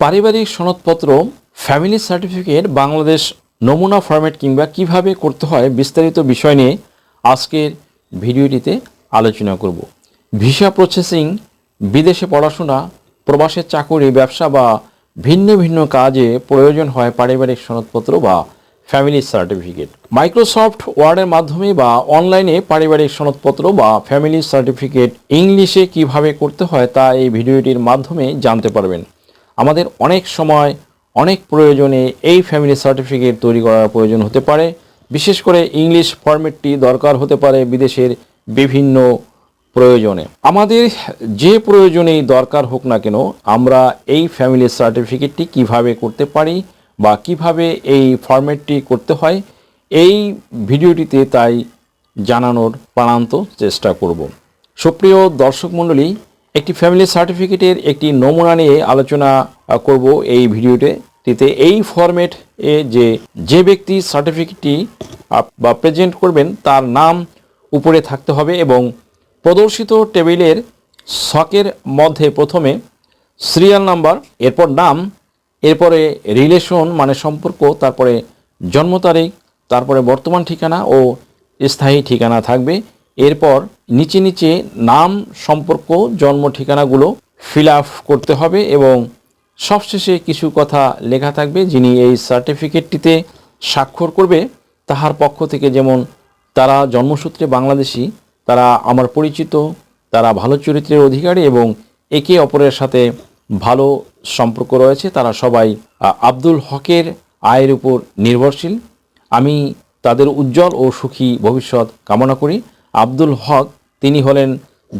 পারিবারিক সনদপত্র family certificate Bangladesh নমুনা ফরম্যাট কিংবা কীভাবে করতে হয় বিস্তারিত বিষয় নিয়ে আজকের ভিডিওটিতে আলোচনা করব। ভিসা প্রসেসিং বিদেশে পড়াশোনা প্রবাসের চাকুরি, ব্যবসা বা ভিন্ন ভিন্ন কাজে প্রয়োজন হয় পারিবারিক সনদপত্র বা ফ্যামিলি সার্টিফিকেট মাইক্রোসফট ওয়ার্ডের মাধ্যমে বা অনলাইনে পারিবারিক সনদপত্র বা ফ্যামিলি সার্টিফিকেট ইংলিশে কীভাবে করতে হয় তা এই ভিডিওটির মাধ্যমে জানতে পারবেন। আমাদের অনেক সময়, অনেক প্রয়োজনে এই ফ্যামিলি সার্টিফিকেট তৈরি করার প্রয়োজন হতে পারে। বিশেষ করে ইংলিশ ফরম্যাটটি দরকার হতে পারে বিদেশের বিভিন্ন প্রয়োজনে। আমাদের যে প্রয়োজনেই দরকার হোক না কেন, আমরা এই ফ্যামিলি সার্টিফিকেটটি কীভাবে করতে পারি বা কীভাবে এই ফরম্যাটটি করতে হয়, এই ভিডিওটিতে তাই জানানোর প্রাণান্ত চেষ্টা করব। সুপ্রিয় দর্শক মণ্ডলী একটি ফ্যামিলি সার্টিফিকেটের একটি নমুনা নিয়ে আলোচনা করব এই ভিডিওটিতে এই ফরম্যাট এ যে যে ব্যক্তি সার্টিফিকেটটি বা প্রেজেন্ট করবেন, তার নাম উপরে থাকতে হবে এবং প্রদর্শিত টেবিলের শখের মধ্যে প্রথমে সিরিয়াল নাম্বার এরপর নাম, এরপরে রিলেশন মানে সম্পর্ক, তারপরে জন্ম তারিখ, তারপরে বর্তমান ঠিকানা ও স্থায়ী ঠিকানা থাকবে। এরপর নিচে নিচে নাম, সম্পর্ক, জন্ম ঠিকানাগুলো ফিল করতে হবে এবং সবশেষে কিছু কথা লেখা থাকবে যিনি এই সার্টিফিকেটটিতে স্বাক্ষর করবে। তাহার পক্ষ থেকে যেমন, তারা জন্মসূত্রে বাংলাদেশি, তারা আমার পরিচিত, তারা ভালো চরিত্রের অধিকারী এবং একে অপরের সাথে ভালো সম্পর্ক রয়েছে, তারা সবাই আব্দুল হকের আয়ের উপর নির্ভরশীল। আমি তাদের উজ্জ্বল ও সুখী ভবিষ্যৎ কামনা করি। আব্দুল হক তিনি হলেন,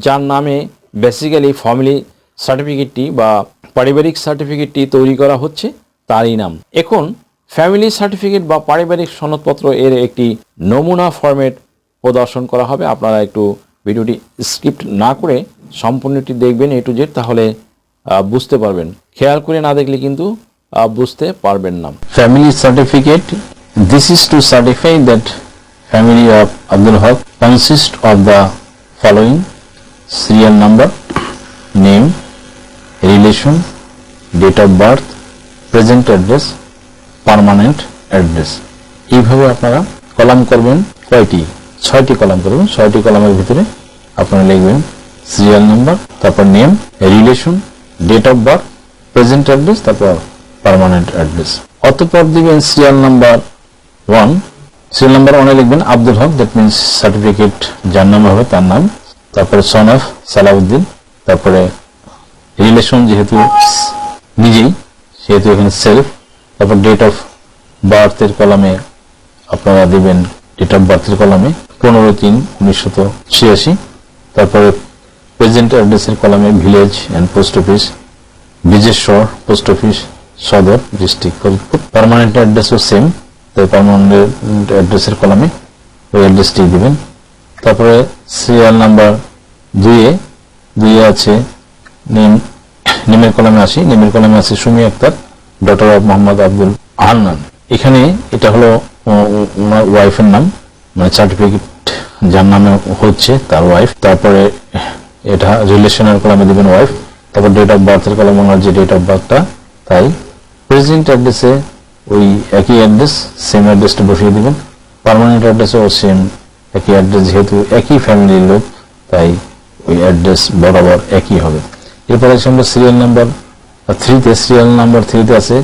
যার নামে বেসিক্যালি ফ্যামিলি সার্টিফিকেটটি বা পারিবারিক সার্টিফিকেটটি তৈরি করা হচ্ছে তারই নাম। এখন ফ্যামিলি সার্টিফিকেট বা পারিবারিক সনদপত্র এর একটি নমুনা ফরম্যাট প্রদর্শন করা হবে। আপনারা একটু ভিডিওটি স্ক্রিপ্ট না করে সম্পূর্ণটি দেখবেন এ টু জেড, তাহলে বুঝতে পারবেন। খেয়াল করে না দেখলে কিন্তু বুঝতে পারবেন না। Family certificate, this is to certify that family of abdul haq consist of the following serial number, name, relation, date of birth, present address, permanent address এইভাবে আপনারা কলাম করবেন কয়টি? ছয়টি কলাম করবেন। ছয়টি কলামের ভিতরে আপনারা লিখবেন সিরিয়াল নাম্বার তারপর name relation date of birth present address তারপর পার্মানেন্ট অ্যাড্রেস অতঃপর দিবেন serial number one serial number ওয়ানে লিখবেন Abdul Haq that means certificate যার নাম হবে তার নাম। তারপরে সন অফ সালাউদ্দিন, তারপরে রিলেশন যেহেতু নিজেই, সেহেতু এখানে সেলফ তারপর ডেট অফ বার্থের কলামে আপনারা দেবেন ডেট অফ বার্থের কলামে পনেরো তিন উনিশশত ছিয়াশি। তারপরে প্রেজেন্ট অ্যাড্রেসের কলামে village and post office Bijeshwar post office সদর ডিস্ট্রিক্ট পার্মানেন্ট অ্যাড্রেসও সেম তাই পার্মানেন্ট অ্যাড্রেসের কলামে ওই অ্যাড্রেসটি দিবেন। তারপরে সিরিয়াল নাম্বার দুইয়ে দুইয়ে আছে নেম নেমের কলামে আসি। নেমের কলামে আছে সুমি আক্তার ডটার অফ মোহাম্মদ আব্দুল আহান্নান এখানে এটা হলো ওনার ওয়াইফের নাম মানে সার্টিফিকেট যার নামে হচ্ছে তার ওয়াইফ তারপরে এটা রিলেশনের কলামে দিবেন ওয়াইফ তারপর ডেট অফ বার্থের কলাম ওনার যে ডেট অফ বার্থটা তাই। প্রেজেন্ট অ্যাড্রেসে ওই একই অ্যাড্রেস সেম অ্যাড্রেসটা বসিয়ে দিবেন পার্মানেন্ট অ্যাড্রেসও সেম একই অ্যাড্রেস যেহেতু একই ফ্যামিলির লোক, তাই ওই অ্যাড্রেস বরাবর একই হবে। এরপরে আমরা সিরিয়াল নাম্বার থ্রিতে সিরিয়াল নাম্বার থ্রিতে আছে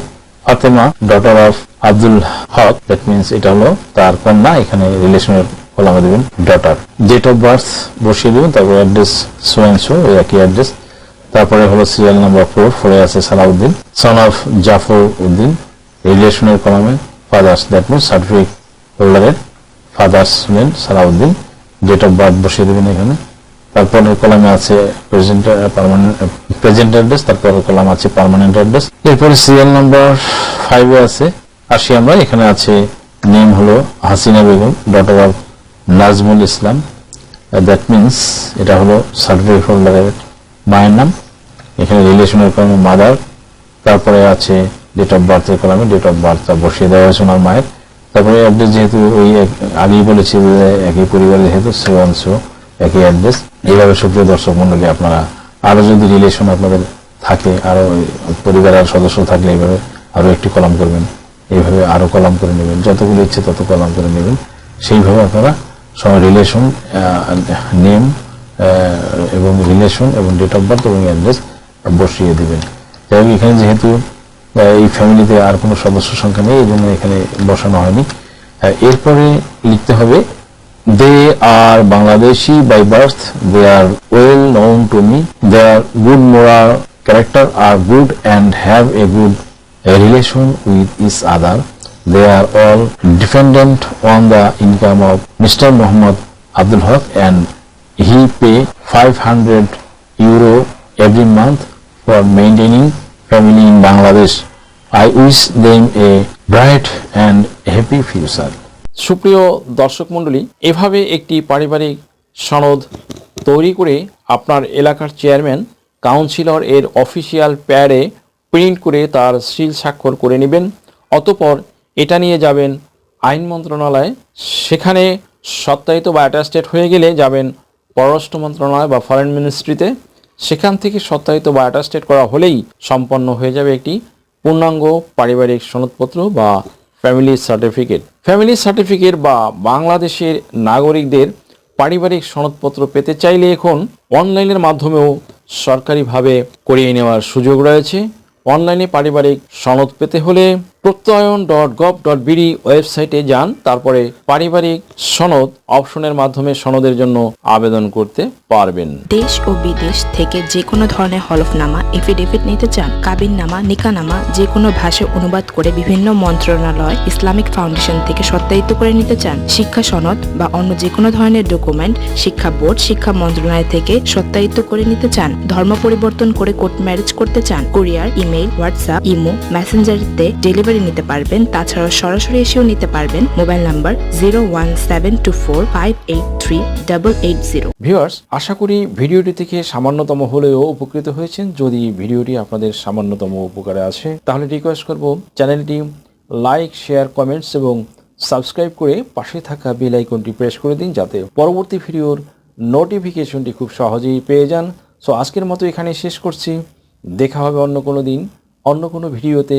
Fatema daughter of Abdul Haq that means এটা হলো তার কন্যা, এখানে রিলেশনের কলামে দেবেন ডটার ডেট অফ বার্থ বসিয়ে দেবেন, তারপর অ্যাড্রেস সো অ্যান্ড সো ওই একই অ্যাড্রেস তারপরে হলো সিরিয়াল নাম্বার ফোর ফোরে আছে সালাউদ্দিন সন অফ জাফর উদ্দিন। রিলেশনের কলামে ফাদার্স দ্যাট মিনস সার্টিফিকেট হোল্ডারের ফাদার্স হলেন সালাউদ্দিন ডেট অফ বার্থ বসিয়ে দেবেন এখানে। তারপরে কলামে আছে প্রেজেন্ট পার্মানেন্ট প্রেজেন্ট অ্যাড্রেস তারপরে কলাম আছে পার্মানেন্ট অ্যাড্রেস এরপরে সিরিয়াল নাম্বার ফাইভে আছে। আসি আমরা, এখানে আছে নেম হলো Hasina Begum daughter of Nazmul Islam. That means এটা হলো সার্টিফিকেট হোল্ডারের মায়ের নাম। এখানে রিলেশনের কলামে মাদার তারপরে আছে ডেট অফ বার্থের কলামে ডেট অফ বার্থটা বসিয়ে দেওয়া হয়েছে ওনার মায়ের। তারপরে অ্যাড্রেস যেহেতু ওই আগেই বলেছি যে একই পরিবারের যেহেতু সো অ্যান্ড সো একই অ্যাড্রেস এইভাবে সুপ্রিয় দর্শক মন্ডলী আপনারা আরও যদি রিলেশন আপনাদের থাকে আরও পরিবারের সদস্য থাকলে এইভাবে আরও একটি কলাম করবেন। এইভাবে আরও কলাম করে নেবেন। যতগুলো ইচ্ছে তত কলাম করে নেবেন। সেইভাবে আপনারা রিলেশন নেম এবং রিলেশন এবং ডেট অফ বার্থ এবং অ্যাড্রেস বসিয়ে দেবেন। যাই এখানে যেহেতু এই ফ্যামিলিতে আর কোনো সদস্য সংখ্যা নেই, এই জন্য এখানে বসানো হয়নি। এরপরে লিখতে হবে they are Bangladeshi by birth they are well known to me they are good moral character are good and have a good relation with each other they are all dependent on the income of mister Mohammad Abdul Haq and he pay 500 euro every month for maintaining family in Bangladesh. I wish them a bright and happy future. সুপ্রিয় দর্শক মণ্ডলী, এভাবে একটি পারিবারিক সনদ তৈরি করে আপনার এলাকার চেয়ারম্যান, কাউন্সিলর এর অফিসিয়াল প্যাডে প্রিন্ট করে তার সিল স্বাক্ষর করে নেবেন অতপর এটা নিয়ে যাবেন আইন মন্ত্রণালয়ে সেখানে সত্যায়িত বা অ্যাটাস্টেড হয়ে গেলে যাবেন পররাষ্ট্র মন্ত্রণালয় বা ফরেন মিনিস্ট্রিতে সেখান থেকে সত্যায়িত বা অ্যাটাস্টেড করা হলেই সম্পন্ন হয়ে যাবে একটি পূর্ণাঙ্গ পারিবারিক সনদপত্র বা ফ্যামিলি সার্টিফিকেট। ফ্যামিলি সার্টিফিকেট বা বাংলাদেশের নাগরিকদের পারিবারিক সনদপত্র পেতে চাইলে এখন অনলাইনের মাধ্যমেও সরকারিভাবে করিয়ে নেওয়ার সুযোগ রয়েছে। অনলাইনে পারিবারিক সনদ পেতে হলে প্রত্যয়ন ডট গভ ডট বিডি ওয়েবসাইটে যান, তারপরে পারিবারিক সনদ অপশনের মাধ্যমে সনদের জন্য আবেদন করতে পারবেন। দেশ ও বিদেশ থেকে যে কোনো ধরনের হলফনামা, এফিডেভিট নিতে চান কাবিন কাবিননামা, নিকানামা, যে কোনো ভাষায় অনুবাদ করে বিভিন্ন মন্ত্রণালয়, ইসলামিক ফাউন্ডেশন থেকে সত্যায়িত করে নিতে চান, শিক্ষা সনদ বা অন্য যে কোনো ধরনের ডকুমেন্ট, শিক্ষা বোর্ড, শিক্ষা মন্ত্রণালয় থেকে সত্যায়িত করে নিতে চান, ধর্ম পরিবর্তন করে কোর্ট ম্যারেজ করতে চান, কুরিয়ার, ইমেইল, হোয়াটসঅ্যাপ, ইমো, মেসেঞ্জারিতে ডেলিভারি নিতে পারবেন। তাছাড়াও সরাসরি এসেও নিতে পারবেন। Mobile number zero one seven two four five eight three double eight zero. Viewers, আশা করি ভিডিওটি থেকে সামান্যতম হলেও উপকৃত হয়েছেন। যদি ভিডিওটি আপনাদের সামান্যতম উপকারে আসে, তাহলে রিকোয়েস্ট করব চ্যানেলটি লাইক, শেয়ার কমেন্টস এবং সাবস্ক্রাইব করে পাশে থাকা বেল আইকনটি প্রেস করে দিন যাতে পরবর্তী ভিডিওর নোটিফিকেশনটি খুব সহজেই পেয়ে যান। সো আজকের মতো এখানে শেষ করছি। দেখা হবে অন্য কোনো দিন, অন্য কোনো ভিডিওতে।